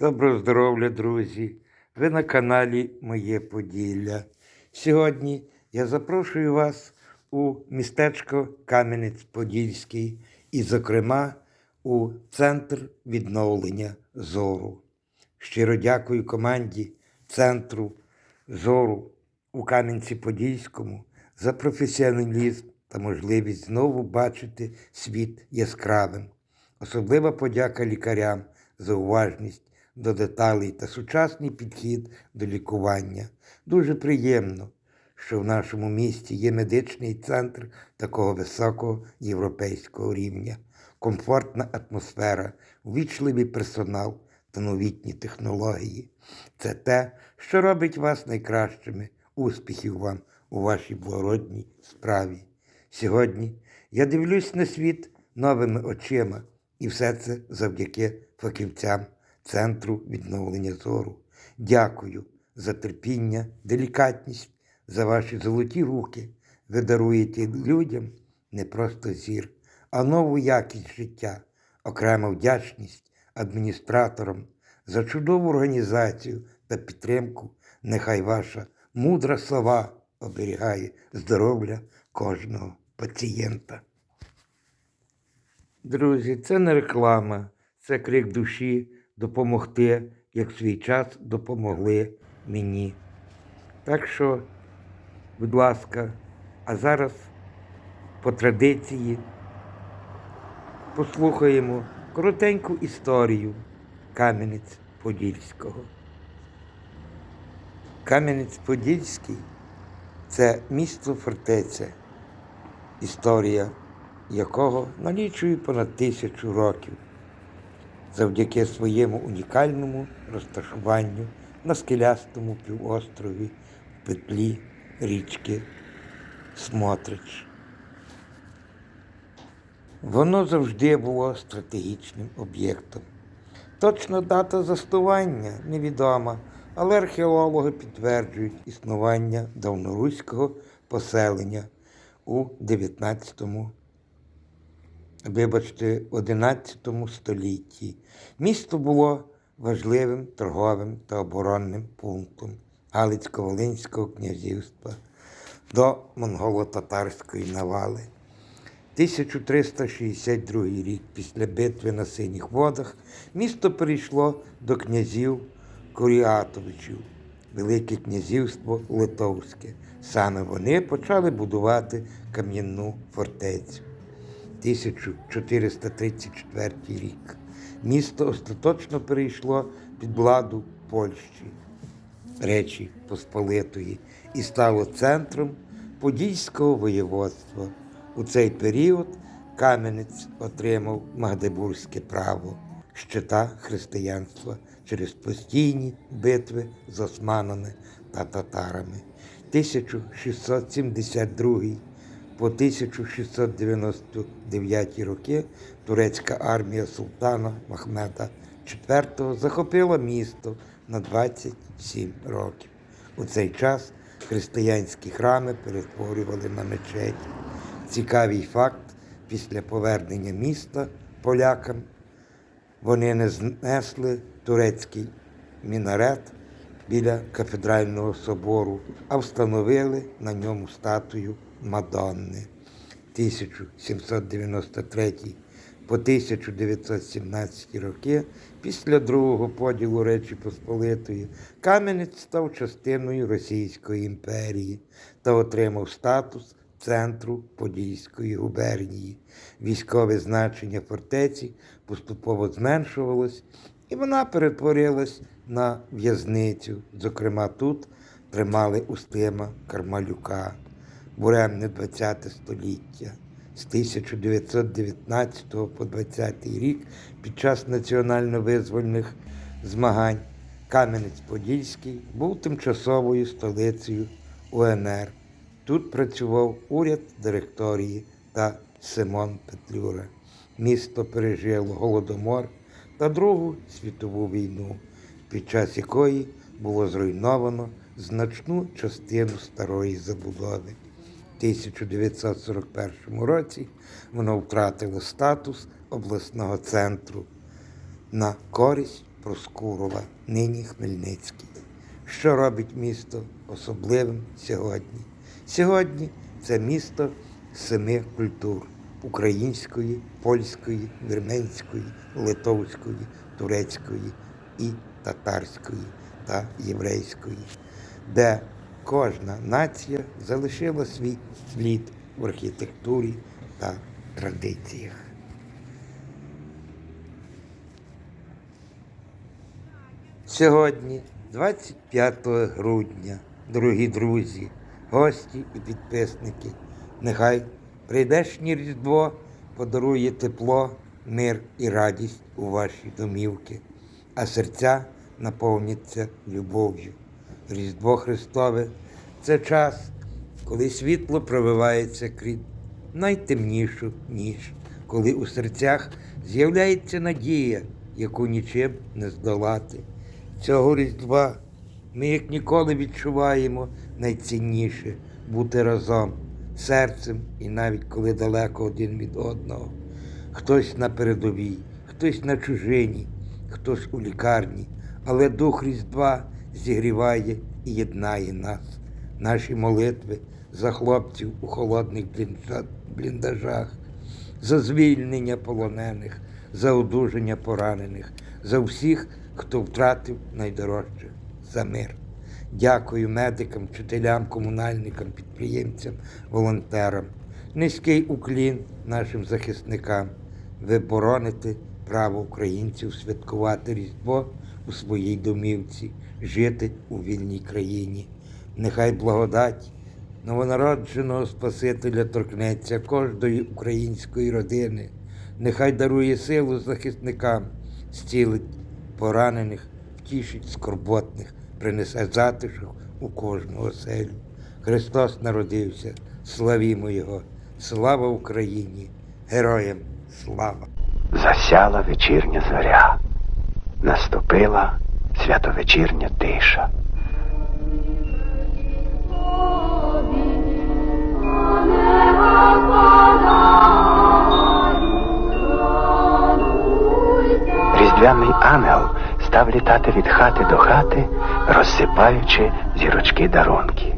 Доброго здоров'я, друзі! Ви на каналі Моє Поділля. Сьогодні я запрошую вас у містечко Кам'янець-Подільський і, зокрема, у Центр відновлення зору. Щиро дякую команді Центру зору у Кам'янці-Подільському за професіоналізм та можливість знову бачити світ яскравим. Особлива подяка лікарям за уважність до деталей та сучасний підхід до лікування. Дуже приємно, що в нашому місті є медичний центр такого високого європейського рівня, комфортна атмосфера, увічливий персонал та новітні технології. Це те, що робить вас найкращими. Успіхів вам у вашій благородній справі. Сьогодні я дивлюсь на світ новими очима, і все це завдяки фахівцям Центру відновлення зору. Дякую за терпіння, делікатність, за ваші золоті руки. Ви даруєте людям не просто зір, а нову якість життя, окрема вдячність адміністраторам за чудову організацію та підтримку. Нехай ваша мудра слова оберігає здоров'я кожного пацієнта. Друзі, це не реклама, це крик душі допомогти, як в свій час допомогли мені. Так що, будь ласка, а зараз по традиції послухаємо коротеньку історію Кам'янець-Подільського. Кам'янець-Подільський це місто фортеця, історія якого налічує понад тисячу років завдяки своєму унікальному розташуванню на скелястому півострові в петлі річки Смотрич. Воно завжди було стратегічним об'єктом. Точна дата заснування невідома, але археологи підтверджують існування давноруського поселення у 19 вибачте, 11 столітті. Місто було важливим торговим та оборонним пунктом Галицько-Волинського князівства до монголо-татарської навали. 1362 рік після битви на Синіх водах місто перейшло до князів Коріатовичів, Велике князівство Литовське. Саме вони почали будувати кам'яну фортецю. 1434 рік. Місто остаточно перейшло під владу Польщі, Речі Посполитої, і стало центром Подільського воєводства. У цей період Кам'янець отримав Магдебурзьке право, щита християнства через постійні битви з османами та татарами. 1672 по 1699 роки турецька армія султана Махмеда IV захопила місто на 27 років. У цей час християнські храми перетворювали на мечеті. Цікавий факт, після повернення міста полякам вони не знесли турецький мінарет біля кафедрального собору, а встановили на ньому статую Мадонни 1793 по 1917 роки після другого поділу Речі Посполитої Кам'янець став частиною Російської імперії та отримав статус центру Подільської губернії. Військове значення фортеці поступово зменшувалось, і вона перетворилась на в'язницю. Зокрема, тут тримали Устима Кармалюка буремне ХХ століття. З 1919 по 20 рік під час національно-визвольних змагань Кам'янець-Подільський був тимчасовою столицею УНР. Тут працював уряд директорії та Симон Петлюра. Місто пережило Голодомор та Другу світову війну, під час якої було зруйновано значну частину старої забудови. 1941 році воно втратило статус обласного центру на користь Проскурова, нині Хмельницький. Що робить місто особливим сьогодні? Сьогодні це місто семи культур української, польської, вірменської, литовської, турецької і татарської та єврейської, де кожна нація залишила свій слід в архітектурі та традиціях. Сьогодні, 25 грудня, дорогі друзі, гості і підписники, нехай прийдешнє Різдво подарує тепло, мир і радість у ваші домівки, а серця наповняться любов'ю. Різдво Христове це час, коли світло пробивається крізь найтемнішу ніч, коли у серцях з'являється надія, яку нічим не здолати. Цього Різдва ми як ніколи відчуваємо найцінніше бути разом, серцем і навіть коли далеко один від одного. Хтось на передовій, хтось на чужині, хтось у лікарні, але дух Різдва зігріває і єднає нас. Наші молитви за хлопців у холодних бліндажах, за звільнення полонених, за одужання поранених, за всіх, хто втратив найдорожче за мир. Дякую медикам, вчителям, комунальникам, підприємцям, волонтерам. Низький уклін нашим захисникам. Ви бороните право українців святкувати Різдво у своїй домівці, жити у вільній країні. Нехай благодать новонародженого Спасителя торкнеться кожної української родини. Нехай дарує силу захисникам, зцілить поранених, втішить скорботних, принесе затишок у кожну оселю. Христос народився, славімо Його, слава Україні, героям слава! Засяла вечірня зоря, наступила святовечірня тиша. Різдвяний ангел став літати від хати до хати, розсипаючи зірочки дарунки.